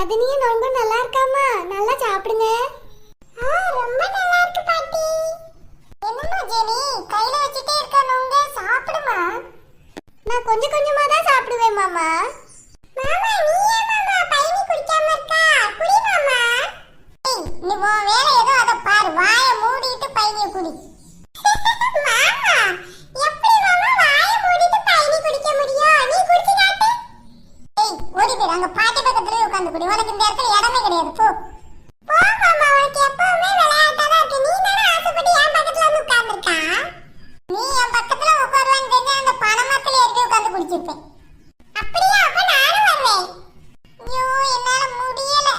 அது நீ ரொம்ப நல்லா இருக்காமா? நல்லா சாப்பிடுங்க. ரொம்ப நல்லா இருக்கு பாட்டி. என்னம்மா ஜெனி கையில வச்சுட்டே இருக்கானுங்க சாப்பிடுமா? நான் கொஞ்சம் கொஞ்சமா தான் சாப்பிடுவேன் மாமா. மாமா நீ ஏன் மாமா பைனி குடிக்காம இருக்கா குடி மாமா ஏய் நீ உன் வேலை ஏதோ அத பாரு வாய மூடிட்டு பைனிய குடி மாமா எப்படி மாமா வாய மூடிட்டு பைனி குடிக்க முடியும் நீ குடிச்சு காட்டு ஏய் ஓடி போயிரு அங்க பாட்டி பக்கத்துல உட்கார்ந்து குடி உனக்கு இந்த இடத்துல இடமே கிடையாது போ போ மாமா உனக்கு எப்பவுமே விளையாட்டா தான் இருக்கு நீ தானே ஆசைப்பட்டு என் பக்கத்துல வந்து உட்கார்ந்திருக்கா நீ என் பக்கத்துல உட்காருவேன்னு தெரிஞ்சா அந்த பணமரத்துல ஏறி உட்கார்ந்து குடிச்சிருப்பேன் அப்படியா அப்ப நானும் வருவேன் ஐயோ என்னால முடியல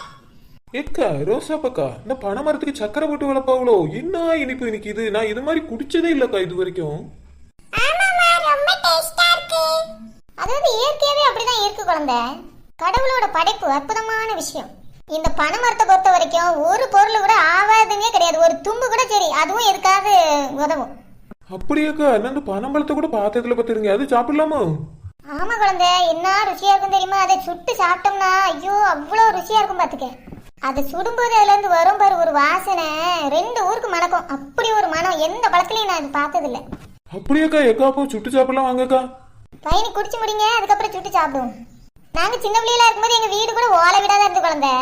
ஏக்கா ரோசாப்பக்கா இந்த பனை மரத்துக்கு சக்கரை போட்டு வளர்ப்பாவளோ? என்ன இனிப்பு இன்னைக்கு இது நான் இது மாதிரி குடிச்சதே இல்லக்கா இது வரைக்கும். ஆமாமா ரொம்ப டேஸ்டா இருக்கு. அது வந்து இயற்கையாவே அப்படிதான் இருக்கு குழந்தை. கடவுளோட படைப்பு அற்புதமான விஷயம். இந்த பனை மரத்தை பொறுத்த வரைக்கும் ஒரு பொருள் கூட ஆவாதுன்னே கிடையாது. ஒரு தும்பு கூட சரி அதுவும் எதுக்காவது உதவும். அப்படியாக்கா என்ன இந்த பனம்பழத்தை கூட பாத்திரத்துல பத்துருங்க அது சாப்பிடலாமா? ஆமா குழந்தை என்ன ருசியா இருக்கும் தெரியுமா? அதை சுட்டு சாப்பிட்டோம்னா ஐயோ அவ்வளோ ருசியா இருக்கும் பாத்துக்க. அதை சுடும்போது அதுல இருந்து வரும் பாரு ஒரு வாசனை. ரெண்டு ஊருக்கு மணக்கும். அப்படி ஒரு மனம் எந்த பழத்துலயும் நான் இது பார்த்ததில்ல. அப்படியாக்கா எக்கா அப்போ சுட்டு சாப்பிடலாம் வாங்கக்கா பையனி குடிச்சு முடிங்க அதுக்கப்புறம் சுட்டு சாப்பிடுவோம். நாங்க சின்ன பிள்ளையில இருக்கும்போது எங்க வீடு கூட ஓலை வீடா தான் இருந்து குழந்தை.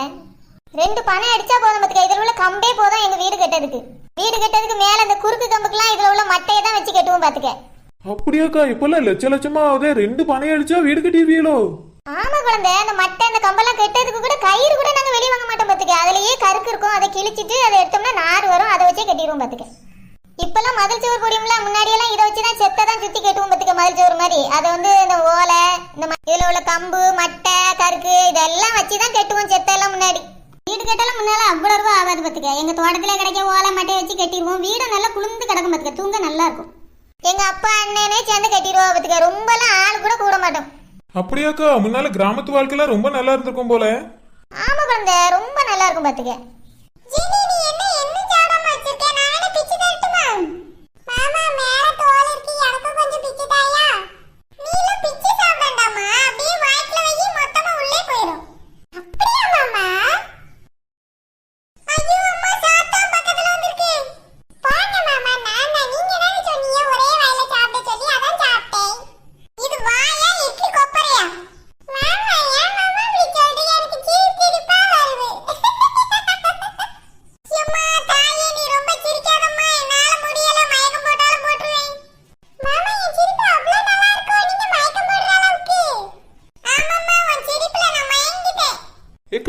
ரெண்டு பணம் அடிச்சா போதும் பாத்துக்க. இதுல உள்ள கம்பே போதும் எங்க வீடு கட்டதுக்கு வீடு கட்டதுக்கு மேல அந்த குறுக்கு கம்புக்கெல்லாம் இதுல உள்ள மட்டையை தான் வச்சு கட்டுவோம் பாத்துக்க. அப்படியாக்கா இப்பெல்லாம் லட்ச லட்சமா ஆகுதே. ரெண்டு பனை அடிச்சா வீடு கட்டிடுவீங்களோ? ஆமா குழந்தை. அந்த மட்டை அந்த கம்பெல்லாம் கெட்டதுக்கு கூட கயிறு கூட நாங்க வெளிய வாங்க மாட்டோம் பார்த்துக்க அதுலயே கருக்கு இருக்கும். அதை கிழிச்சிட்டு அதை எடுத்தோம்னா நார் வரும். அதை வச்சே கட்டிடுவோம் பார்த்துக்க இப்பெல்லாம் மதில் சோறு பொடியும்ல முன்னாடி எல்லாம் இதை வச்சு தான் செத்தை தான் சுற்றி கட்டுவோம் பார்த்துக்க மதில் சோறு மாதிரி. அதை வந்து இந்த ஓலை இந்த இதில் உள்ள கம்பு மட்டை கருக்கு இதெல்லாம் வச்சு தான் கட்டுவோம் செத்தை எல்லாம் முன்னாடி. வீடு கட்டலாம் முன்னால அவ்வளோ ரூபா ஆகாது பார்த்துக்க எங்கள் தோட்டத்தில் கிடைக்க ஓலை மட்டையை வச்சு கட்டிடுவோம். வீடு நல்லா குளிர்ந்து கிடக்கும் பார்த்துக்க தூங்க நல்லா இருக்கும். எங்க அப்பா அண்ணனே சேர்ந்து கட்டிடுவோம் பார்த்துக்க ரொம்பலாம் ஆள் கூட கூட மாட்டோம். அப்படியாக்கா? முன்னால கிராமத்து வாழ்க்கைலாம் ரொம்ப நல்லா இருந்திருக்கும் போல. ஆமா குழந்தை ரொம்ப நல்லா இருக்கும் பாத்துக்க.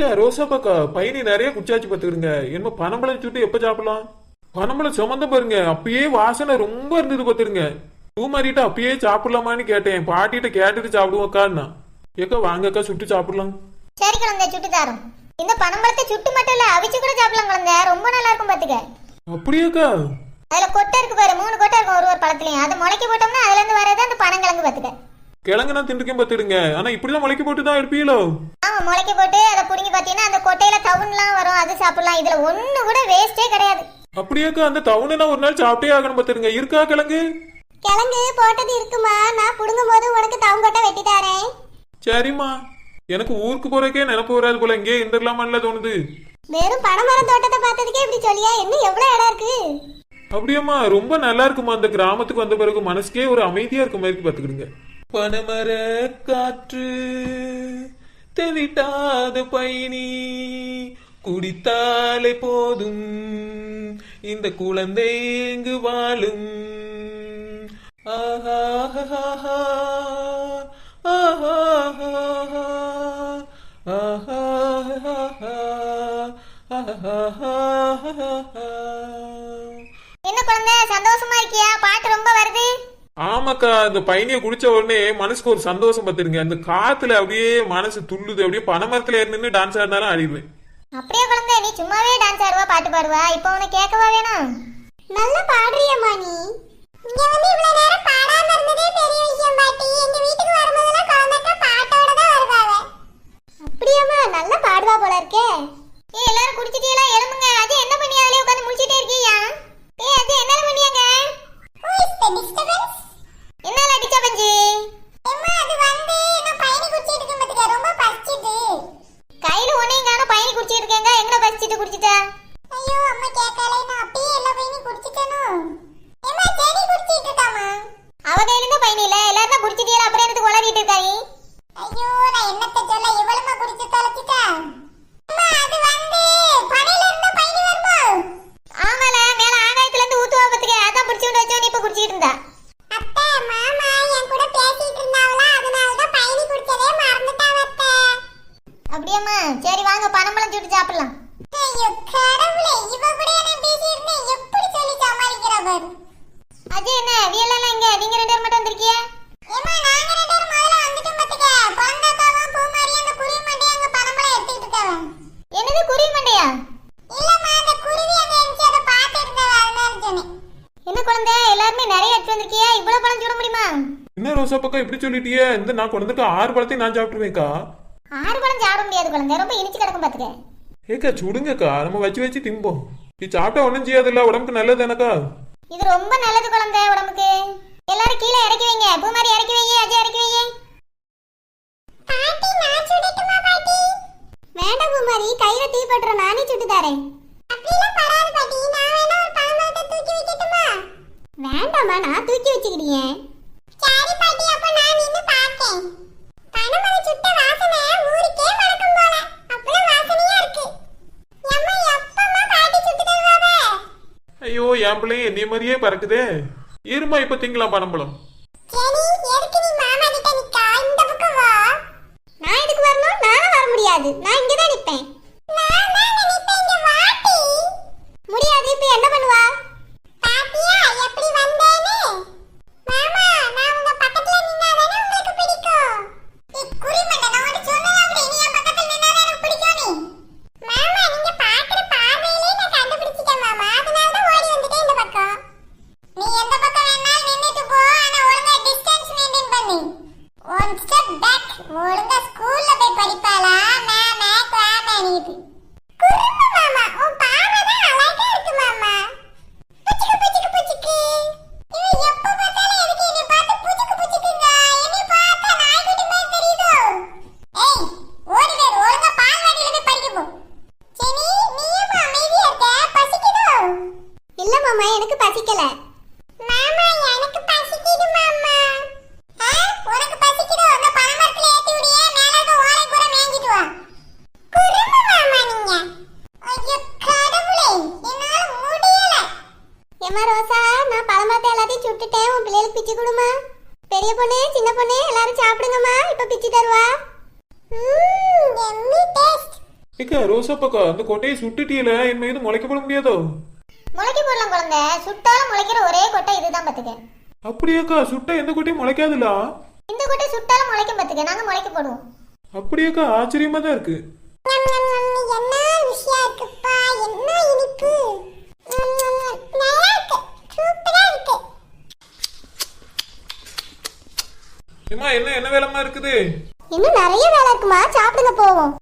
ஏக்கா ரோசாப்பாக்கா பையனி நிறைய குச்சாச்சு பார்த்துக்கிடுங்க என்ன பனம்பழம் சுட்டு எப்ப சாப்பிடலாம்? பனம்பழம் சுமந்த பாருங்க. அப்பயே வாசனை ரொம்ப இருந்தது பார்த்துருங்க பூ மாறிட்டு அப்பயே சாப்பிடலாமான்னு கேட்டேன். பாட்டிகிட்ட கேட்டுட்டு சாப்பிடுவோக்கான்னா. ஏக்கா வாங்கக்கா சுட்டு சாப்பிடலாம். சரி குழந்தை சுட்டு தரோம். இந்த பனம்பழத்தை சுட்டு மட்டும் இல்ல அவிச்சு கூட சாப்பிடலாம் குழந்தை. ரொம்ப நல்லா இருக்கும் பாத்துக்க. அப்படியாக்கா? அதுல கொட்டை இருக்கு பாரு. மூணு கொட்டை இருக்கும் ஒரு ஒரு பழத்துலயும். அதை முளைக்க போட்டோம்னா அதுல இருந்து வரது அந்த பனங்கிழங்கு பாத்துக்க. கிழங்கு நான் திண்டுக்கேன் பார்த்துடுங்க ஆனா இப்படிலாம் முளைக்க போட்டு தான் எடுப்பீங்களோ? முளைக்க போட்டு அதை புடுங்கி பாத்தீங்கன்னா அந்த கொட்டையில தவுன்லாம் வரும் அது சாப்பிடலாம். இதுல ஒண்ணு கூட வேஸ்டே கிடையாது. அப்படியாக்கா அந்த நான் ஒரு நாள் சாப்பிட்டே ஆகணும் பார்த்துடுங்க. இருக்கா கிழங்கு? கிழங்கு போட்டது இருக்குமா? நான் புடுங்கும் போது உனக்கு தவன் கொட்டை வெட்டி தரேன். சரிம்மா. எனக்கு ஊருக்கு போறக்கே நினப்பு வராது போல. இங்கே இருந்துடலாமான்ல தோணுது. வெறும் பனைமரம் தோட்டத்தை பார்த்ததுக்கே இப்படி சொல்லியா? இன்னும் எவ்வளவு இடம் இருக்கு? அப்படியாம்மா ரொம்ப நல்லா இருக்குமா? அந்த கிராமத்துக்கு வந்த பிறகு மனசுக்கே ஒரு அமைதியா இருக்க மாதிரி பாத்துக்கிடுங்க பனமர காற்று. விட்டாது பயணி குடித்தாலே போதும். இந்த குழந்தை எங்கு வாழும். ஆஹா ஆஹா ஆஹா ஆஹா. என்ன குழந்தை? சந்தோஷமா இருக்கியா? பாட்டு ரொம்ப வருது. ஆமாக்கா இந்த பையனிய குடிச்ச உடனே மனசுக்கு ஒரு சந்தோஷம் பார்த்துருங்க அந்த காத்துல அப்படியே மனசு துள்ளுது அப்படியே பனைமரத்துல நின்று டான்ஸ் ஆடினாலும் ஆடிடுவேன். அப்படியே குழந்தை நீ சும்மாவே டான்ஸ் ஆடுவா பாட்டு பாடுவா? இப்போ உனக்கு கேட்கவா வேணும் நல்லா பாடுறியம்மா நீ. இங்க வந்து இவ்வளவு நேரம் பாடாம இருந்ததே பெரிய விஷயம் பாட்டி. எங்க வீட்டுக்கு வரும்போதெல்லாம் குழந்தைக்க பாட்டோட தான் வருவாங்க. அப்படியாம்மா நல்லா பாடுவா போல இருக்கே. ஏ எல்லாரும் குடிச்சிட்டீங்களா? அம்மா கேட்கலைன்னா பாரு அஜய் என்ன? வியலாம் இங்க? நீங்க ரெண்டு பேரும் மட்டும் வந்திருக்கிய? ஏமா நாங்க ரெண்டு பேரும் முதல்ல வந்துட்டோம் பாத்துக்க. குழந்தைக்காவும் பூமாரி அந்த குருவி மண்டையும் அங்க பணம்பளம் எடுத்துக்கிட்டு இருக்காவ என்னது குருவி மண்டையா? இல்லம்மா அந்த குருவி அங்க இருந்துச்சு அதை பார்த்துட்டு இருந்தவ அதனால சொன்னேன். என்ன குழந்தை? எல்லாருமே நிறைய எடுத்து வந்திருக்கியா? இவ்வளவு பழம் சுட முடியுமா? என்ன ரோசாப்பாக்கா இப்படி சொல்லிட்டியே? இந்த நான் கொண்டு ஆறு பழத்தையும் நான் சாப்பிட்டுருவேன்க்கா. ஆறு பழம் சாப்பிட முடியாது குழந்தை. ரொம்ப இனிச்சு கிடக்கும் பாத்துக்க. ஏக்கா சுடுங்கக்கா. நம்ம வச்சு வச்சு திம்போம். இது சாப்பிட்டா ஒன்றும் செய்யாதுல்ல. உடம்புக்கு நல்லது எனக்கா இது ரொம்ப நல்லது குழந்தை உடம்புக்கு. எல்லாரும் கீழே இறக்கி வைங்க. பூமாரி இறக்கி வைங்க அஜய் இறக்கி வைங்க. பாட்டி நான் சுடட்டுமா பாட்டி? வேண்டாம் பூமாரி கையில தீ பட்டுறோம் நானே சுட்டு தரேன். அப்படிலாம் பராது பாட்டி. நான் வேணா ஒரு பழமரத்தை தூக்கி வைக்கட்டுமா? வேண்டாம்மா நான் தூக்கி வச்சுக்கிட்டீங்க சரி பாட்டி. அப்ப நான் நின்னு பார்த்தேன். பனமரம் சுட்ட வாசனை ஊருக்கே மணக்கும் போல ஐயோ என் பிள்ளையும் என்னைய மாதிரியே பறக்குதே. இருமா இப்ப திங்கலாம் பனம்பழம் ஜெனி எதுக்கு நீ மாமா கிட்ட நிக்கா? இந்த பக்கம் வா. நான் இதுக்கு வரணும்? நானும் வர முடியாது. நான் இங்கே தான் வாட்டி முடியாது. இப்போ என்ன பண்ணுவா? பாத்தியா எப்படி வந்தேன்னு? மாமா ஒன் ஸ்டெப் பேக் ஒழுங்கா ஸ்கூல்ல போய் படிப்பாளா மேமே கிளாமே நீது குறும்பு மாமா உன் பார்வை தான் அழகா இருக்கு மாமா புச்சுக்கு புச்சுக்கு புச்சுக்கு இவ எப்ப பார்த்தாலும் எதுக்கு என்னை பார்த்து புச்சுக்கு புச்சுக்குங்க என்னை பார்த்தா நாய்க்குட்டி மாதிரி தெரியுதோ ஏய் ஓடி வேறு ஒழுங்கா பால்வாடியில போய் படிக்க போ ஜெனி நீயும் அமைதியா இருக்க பசிக்குதோ இல்ல மாமா எனக்கு பசிக்கல மாமா எனக்கு பசிக்குது மாமா ஆ உனக்கு பசிக்குதோ அந்த பழமரத்துல ஏத்தி விடியே மேல இருக்க ஓலை கூட மேய்ஞ்சிட்டு வா குறும்பு மாமா நீங்க ஐயோ கடவுளே என்னால முடியல ஏமா ரோசா நான் பழமரத்தை எல்லாத்தையும் சுட்டுட்டேன் உன் பிள்ளைகளுக்கு பிச்சு கொடுமா பெரிய பொண்ணு சின்ன பொண்ணு எல்லாரும் சாப்பிடுங்கம்மா இப்ப பிச்சு தருவா ம்ம் எம்மி டேஸ்ட் ஏக்கா ரோசாப்பாக்கா அந்த கொட்டையை சுட்டுட்டியல? என் மீது முளைக்க போட முடியாதோ? முளைக்க போடலாம் குழந்தை. சுட்டாலும் முளைக்கிற ஒரே கொட்டை இதுதான் பாத்துக்க. அப்படியாக்கா சுட்டா எந்த கொட்டையும் முளைக்காதுல? இந்த கொட்டை சுட்டாலும் முளைக்கும் பாத்துக்க. நாங்க முளைக்க போடுவோம். அப்படியாக்கா ஆச்சரியமா தான் இருக்கு. ஞம், ஞம், ஞம், என்ன விஷயம் இருக்குப்பா? என்ன இனிப்பு? ஞம், ஞம், ஞம். நல்லா இருக்கு. சூப்பரா இருக்கு. ஏமா என்ன என்ன வேலைமா இருக்குது? இன்னும் நிறைய வேலை இருக்குமா? சாப்பிடுங்க போவோம்.